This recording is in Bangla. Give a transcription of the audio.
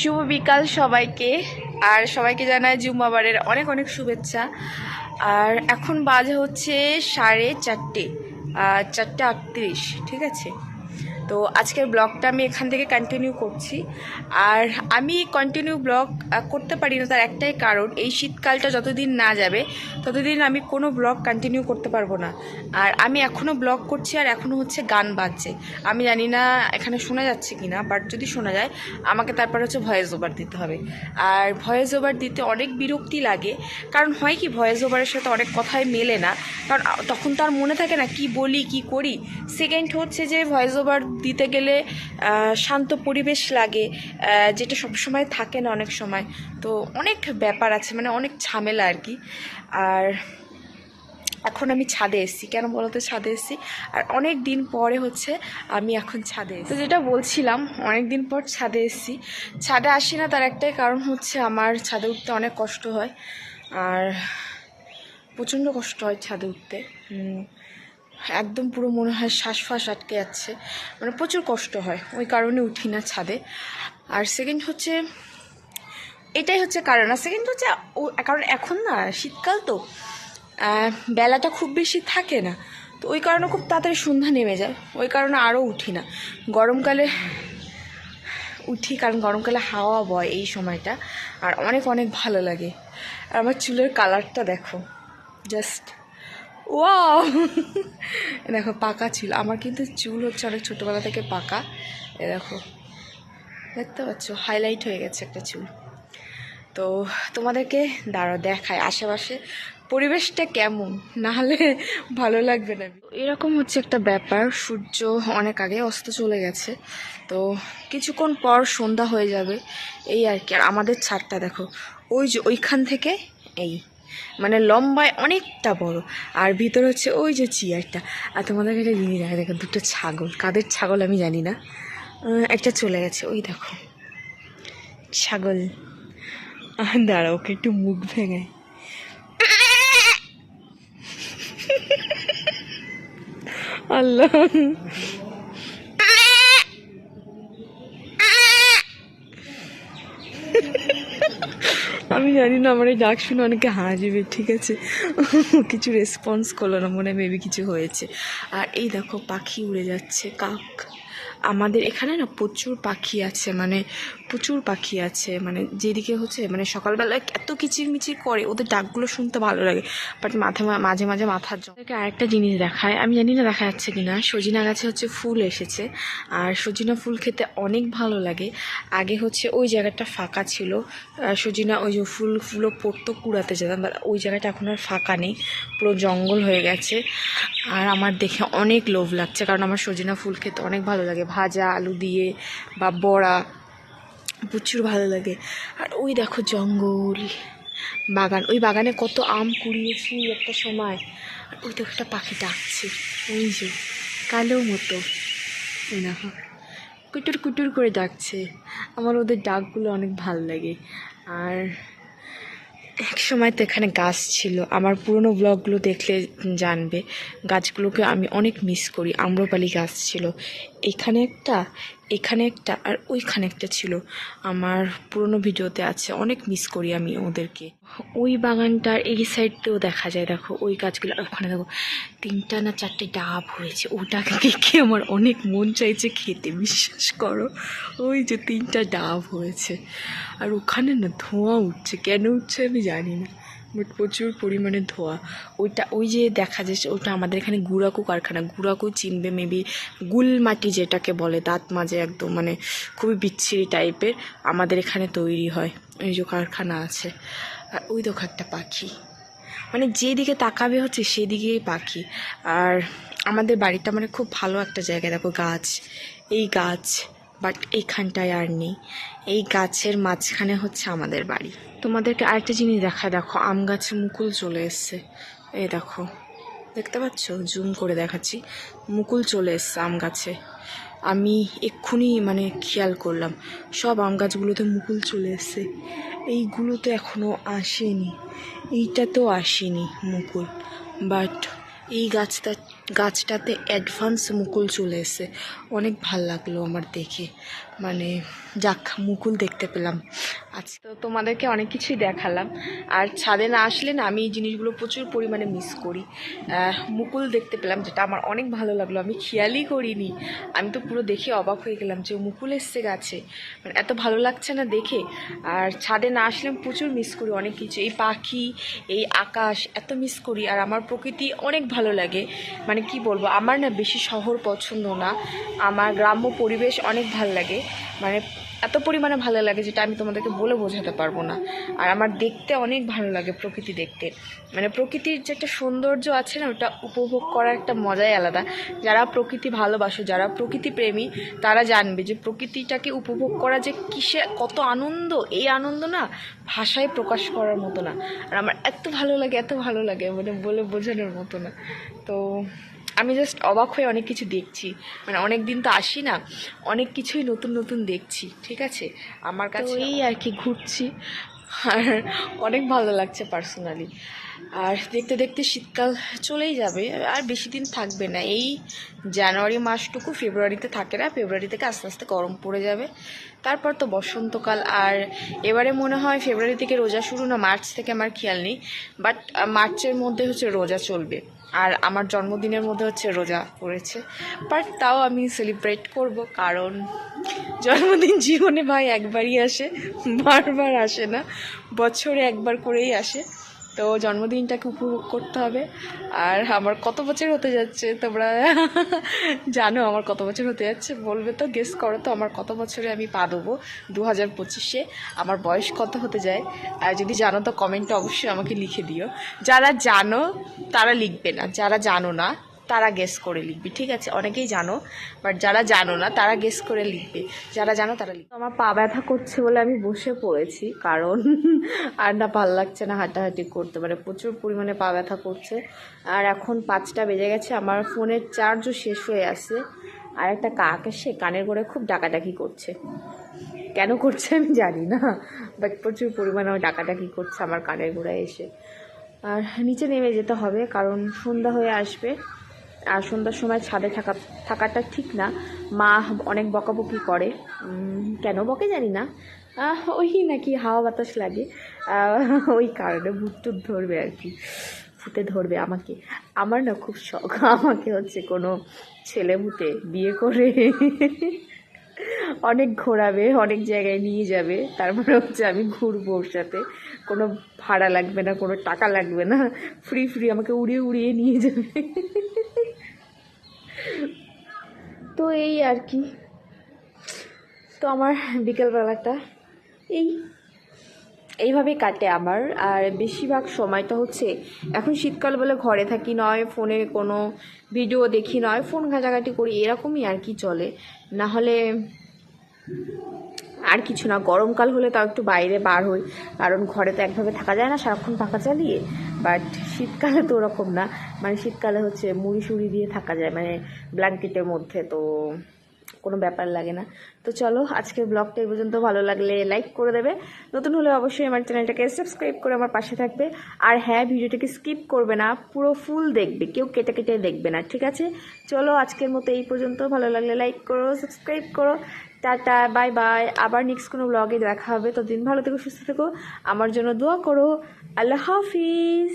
শুভ বিকাল সবাইকে। আর সবাইকে জানায় জুম্মাবারের অনেক অনেক শুভেচ্ছা। আর এখন বাজে হচ্ছে সাড়ে চারটে চারটে আটত্রিশ, ঠিক আছে? তো আজকের ব্লগটা আমি এখান থেকে কন্টিনিউ করছি। আর আমি কন্টিনিউ ব্লগ করতে পারি না, তার একটাই কারণ, এই শীতকালটা যতদিন না যাবে, ততদিন আমি কোনো ব্লগ কন্টিনিউ করতে পারব না। আর আমি এখনও ব্লগ করছি, আর এখনও হচ্ছে গান বাজছে। আমি জানি না এখানে শোনা যাচ্ছে কি না বাট যদি শোনা যায়, আমাকে তারপর হচ্ছে ভয়েস ওভার দিতে হবে। আর ভয়েস ওভার দিতে অনেক বিরক্তি লাগে, কারণ হয় কি ভয়েস ওভারের সাথে অনেক কথাই মেলে না। কারণ তখন তো আর মনে থাকে না, কি বলি, কি করি? সেকেন্ড হচ্ছে যে ভয়েস ওভার দিতে গেলে শান্ত পরিবেশ লাগে যেটা সবসময় থাকে না অনেক সময়। তো অনেক ব্যাপার আছে মানে অনেক ঝামেলা আর কি। আর এখন আমি ছাদে এসেছি। কেন বলো তো ছাদে এসেছি? আর অনেক দিন পরে হচ্ছে আমি এখন ছাদে এসেছি। যেটা বলছিলাম, অনেক দিন পর ছাদে এসেছি। ছাদে আসি না তার একটাই কারণ হচ্ছে আমার ছাদে উঠতে অনেক কষ্ট হয়। আর প্রচণ্ড কষ্ট হয় ছাদে উঠতে। একদম পুরো মনে হয় শ্বাসফাস আটকে যাচ্ছে। মানে প্রচুর কষ্ট হয়, ওই কারণে উঠি না ছাদে। আর সেকেন্ড হচ্ছে, এটাই হচ্ছে কারণ। আর সেকেন্ড হচ্ছে, ও, কারণ এখন না, শীতকাল তো বেলাটা খুব বেশি থাকে না। তো ওই কারণে খুব তাড়াতাড়ি সন্ধ্যা নেমে যায়, ওই কারণে আরও উঠি না। গরমকালে উঠি, কারণ গরমকালে হাওয়া বয় এই সময়টা, আর অনেক অনেক ভালো লাগে। আর আমার চুলের কালারটা দেখো জাস্ট ওয়াও দেখো, পাকা ছিল। আমার কিন্তু চুল হচ্ছে অনেক ছোটোবেলা থেকে পাকা। এ দেখো, দেখতে পাচ্ছ? হাইলাইট হয়ে গেছে একটা চুল। তো তোমাদেরকে দাঁড়া দেখায় আশেপাশে পরিবেশটা কেমন? না হলে ভালো লাগবে না। এরকম হচ্ছে একটা ব্যাপার। সূর্য অনেক আগে অস্ত চলে গেছে। তো কিছুক্ষণ পর সন্ধ্যা হয়ে যাবে। এই আর কি। আর আমাদের ছাদটা দেখো, ওই যে ওইখান থেকে এই। মানে লম্বায় অনেকটা বড়। আর ভিতর হচ্ছে ওই যে চেয়ারটা। আর তোমাদেরকে একটা জিনিস দেখা দেখো দুটো ছাগল। কাদের ছাগল আমি জানি না। একটা চলে গেছে, ওই দেখো। ছাগল। দাঁড়া ওকে একটু মুখ ভেঙে। আল্লাহ আমি জানি না, আমার এই ডাক শুনে অনেকে হাসবে, ঠিক আছে? কিছু রেসপন্স করল না, মনে মেবি কিছু হয়েছে। আর এই দেখো, পাখি উড়ে যাচ্ছে, কাক। আমাদের এখানে না প্রচুর পাখি আছে মানে প্রচুর পাখি আছে মানে যেদিকে হচ্ছে মানে সকালবেলায় এত কিচিরমিচির করে, ওদের ডাকগুলো শুনতে ভালো লাগে। বাট মাথা মাঝে মাঝে মাথার জন্য আরেকটা জিনিস দেখায়, আমি জানি না দেখা যাচ্ছে কিনা। সজিনা গাছে হচ্ছে ফুল এসেছে, আর সজিনা ফুল খেতে অনেক ভালো লাগে। আগে হচ্ছে ওই জায়গাটা ফাঁকা ছিল সজিনা ওই যে ফুল, ফুলও পড়তো কুড়াতে যেতাম, but ওই জায়গাটা এখন আর ফাঁকা নেই, পুরো জঙ্গল হয়ে গেছে। আর আমার দেখে অনেক লোভ লাগছে, কারণ আমার সজিনা ফুল খেতে অনেক ভালো লাগে। ভাজা, আলু দিয়ে বা বড়া প্রচুর ভালো লাগে। আর ওই দেখো জঙ্গল। বাগান, ওই বাগানে কত আম কুড়িয়েছি একটা সময়। আর ওই দেখো একটা পাখি ডাকছে। ওই যে, কালো মতো। ওই দেখো, কুটুর কুটুর করে ডাকছে। আমার ওদের ডাকগুলো অনেক ভালো লাগে। আর এক সময় তো এখানে গাছ ছিল। আমার পুরনো ব্লগগুলো দেখলে জানবে। গাছগুলোকে আমি অনেক মিস করি। আম্রপালি গাছ ছিল। এখানে একটা এখানে একটা, আর ওইখানে একটা ছিল। আমার পুরনো ভিডিওতে আছে, অনেক মিস করি আমি ওদেরকে। ওই বাগানটার এই সাইডতেও দেখা যায়, দেখো, ওই গাছগুলো, আর ওখানে দেখো, তিনটা না চারটে ডাব হয়েছে। ওটাকে দেখে আমার অনেক মন চাইছে খেতে, বিশ্বাস করো। ওই যে তিনটা ডাব হয়েছে। আর ওখানে না ধোঁয়া উঠছে, কেন উঠছে আমি জানি না। বাট প্রচুর পরিমাণে ধোঁয়া। ওইটা, ওই যে দেখা যাচ্ছে ওটা আমাদের এখানে গুড়াকু কারখানা, গুড়াকু চিনবে মেবি গুল মাটি যেটাকে বলে, দাঁত মাঝে একদম মানে খুবই বিচ্ছিরি টাইপের আমাদের এখানে তৈরি হয়। ওই যে কারখানা আছে। আর ওই দেখো একটা পাখি। মানে যেদিকে তাকাবে হচ্ছে সেদিকেই পাখি। আর আমাদের বাড়িটা মানে খুব ভালো একটা জায়গায় দেখো গাছ, এই গাছ। বাট এইখানটায় আর নেই। এই গাছের মাঝখানে হচ্ছে আমাদের বাড়ি। তোমাদেরকে আরেকটা জিনিস দেখা দেখো, আম গাছে মুকুল চলে এসছে। এই দেখো, দেখতে পাচ্ছ? জুম করে দেখাচ্ছি। মুকুল চলে এসছে আম গাছে। আমি এক্ষুনি মানে খেয়াল করলাম, সব আম গাছগুলোতে মুকুল চলে এসছে। এইগুলোতে এখনও আসেনি। এইটাতেও আসেনি মুকুল। বাট এই গাছটা গাছটাতে অ্যাডভান্স মুকুল চলে এসে অনেক ভালো লাগল আমার দেখে। মানে যাক, মুকুল দেখতে পেলাম। আচ্ছা তো তোমাদেরকে অনেক কিছুই দেখালাম। আর ছাদে না আসলে না আমি এই জিনিসগুলো প্রচুর পরিমাণে মিস করি। মুকুল দেখতে পেলাম, যেটা আমার অনেক ভালো লাগল। আমি খেয়ালই করিনি। আমি তো পুরো দেখে অবাক হয়ে গেলাম যে মুকুল এসছে গাছে। মানে এত ভালো লাগছে না দেখে। আর ছাদে না আসলে আমি প্রচুর মিস করি অনেক কিছু। এই পাখি, এই আকাশ এত মিস করি। আর আমার প্রকৃতি অনেক ভালো লাগে। মানে কি বলব? আমার না বেশি শহর পছন্দ না। আমার গ্রাম্য পরিবেশ অনেক ভালো লাগে। মানে এত পরিমাণে ভালো লাগে যেটা আমি তোমাদেরকে বলে বোঝাতে পারব না। আর আমার দেখতে অনেক ভালো লাগে প্রকৃতি দেখতে। মানে প্রকৃতির যে একটা সৌন্দর্য আছে না, ওটা উপভোগ করার একটা মজাই আলাদা। যারা প্রকৃতি ভালোবাসো, যারা প্রকৃতি প্রেমী, তারা জানবে যে প্রকৃতিটাকে উপভোগ করা যে কিসে কত আনন্দ, এই আনন্দ না ভাষায় প্রকাশ করার মতো না। আর আমার এত ভালো লাগে, এত ভালো লাগে মানে বলে বোঝানোর মতো না। তো আমি জাস্ট অবাক হয়ে অনেক কিছু দেখছি। মানে অনেক দিন তো আসি না অনেক কিছুই নতুন নতুন দেখছি ঠিক আছে? আমার কাছে এই আর কি ঘুরছি। আর অনেক ভালো লাগছে পার্সোনালি আর দেখতে দেখতে শীতকাল চলেই যাবে আর বেশি দিন থাকবে না। এই জানুয়ারি মাসটুকু ফেব্রুয়ারিতে থাকে না ফেব্রুয়ারি থেকে আস্তে আস্তে গরম পড়ে যাবে। তারপর তো বসন্তকাল আর এবারে মনে হয় ফেব্রুয়ারি থেকে রোজা শুরু না মার্চ থেকে আমার খেয়াল নেই বাট মার্চের মধ্যে হচ্ছে রোজা চলবে। আর আমার জন্মদিনের মধ্যে হচ্ছে রোজা করেছে বাট তাও আমি সেলিব্রেট করব কারণ জন্মদিন জীবনে ভাই একবারই আসে, বারবার আসে না। বছরে একবার করেই আসে। তো জন্মদিনটাকে উপভোগ করতে হবে। আর আমার কত বছর হতে যাচ্ছে তোমরা জানো, আমার কত বছর হতে যাচ্ছে। বলবে তো গেস করো তো, আমার কত বছরে আমি পা দেবো দু হাজার পঁচিশে? আমার বয়স কত হতে যায়? আর যদি জানো তো কমেন্টে অবশ্যই আমাকে লিখে দিও। যারা জানো, তারা লিখবে না, যারা জানো না তারা গেস করে লিখবে, ঠিক আছে? অনেকেই জানো বাট যারা জানো না, তারা গেস করে লিখবে। যারা জানো, তারা লিখবে। আমার পা ব্যথা করছে বলে আমি বসে পড়েছি, কারণ আর না, ভালো লাগছে না হাঁটাহাঁটি করতে। মানে প্রচুর পরিমাণে পা ব্যথা করছে। আর এখন পাঁচটা বেজে গেছে, আমার ফোনের চার্জও শেষ হয়ে আছে। আর একটা কাক এসে কানের করে খুব ডাকাডাকি করছে। কেন করছে আমি জানি না বাট প্রচুর পরিমাণে ও ডাকাডাকি করছে আমার কানের গোড়ায় এসে। আর নিচে নেমে যেতে হবে, কারণ সন্ধ্যা হয়ে আসবে। আর সন্ধ্যার সময় ছাদে থাকা, থাকাটা ঠিক না। মা অনেক বকাবকি করে। কেন বকে জানি না। ওই নাকি হাওয়া বাতাস লাগে। ওই কারণে ভূত ধরবে আর কি। ভূতে ধরবে আমাকে। আমার না খুব শখ। আমাকে হচ্ছে কোনো ছেলে ভূতে বিয়ে করে অনেক ঘোরাবে, অনেক জায়গায় নিয়ে যাবে। তারপরে হচ্ছে আমি ঘুরবো ওর সাথে। কোনো ভাড়া লাগবে না, কোনো টাকা লাগবে না। ফ্রি ফ্রি আমাকে উড়িয়ে উড়িয়ে নিয়ে যাবে। তো এই আর কি। তো আমার বিকেলবেলাটা এই, এইভাবে কাটে আমার। আর বেশিরভাগ সময়টা হচ্ছে এখন শীতকাল বলে ঘরে থাকি, নয় ফোনে কোনো ভিডিও দেখি, নয় ফোন ঘাঁটাঘাটি করি, এরকমই আর কি চলে। না হলে আর কিছু না, গরমকাল হলে তাও একটু বাইরে বার হই। কারণ ঘরে তো একভাবে থাকা যায় না, সারাক্ষণ পাখা চালিয়ে। বাট শীতকালে তো ওরকম না। মানে শীতকালে হচ্ছে মুড়ি সুড়ি দিয়ে থাকা যায় মানে ব্ল্যাঙ্কেটের মধ্যে, তো কোনো ব্যাপার লাগে না। তো চলো, আজকের ব্লগটা এই পর্যন্ত। ভালো লাগলে লাইক করে দেবে। নতুন হলে অবশ্যই আমার চ্যানেলটাকে সাবস্ক্রাইব করে আমার পাশে থাকবে। আর হ্যাঁ ভিডিওটাকে স্কিপ করবে না, পুরো ফুল দেখবে, কেউ কেটে কেটে দেখবে না, ঠিক আছে? চলো, আজকের মতো এই পর্যন্ত। ভালো লাগলে লাইক করো সাবস্ক্রাইব করো। Tata, bye bye. আবার নেক্সট কোনো ব্লগে দেখা হবে। তো দিন ভালো থেকো, সুস্থ থেকো। আমার জন্য দোয়া করো। আল্লাহ হাফিজ।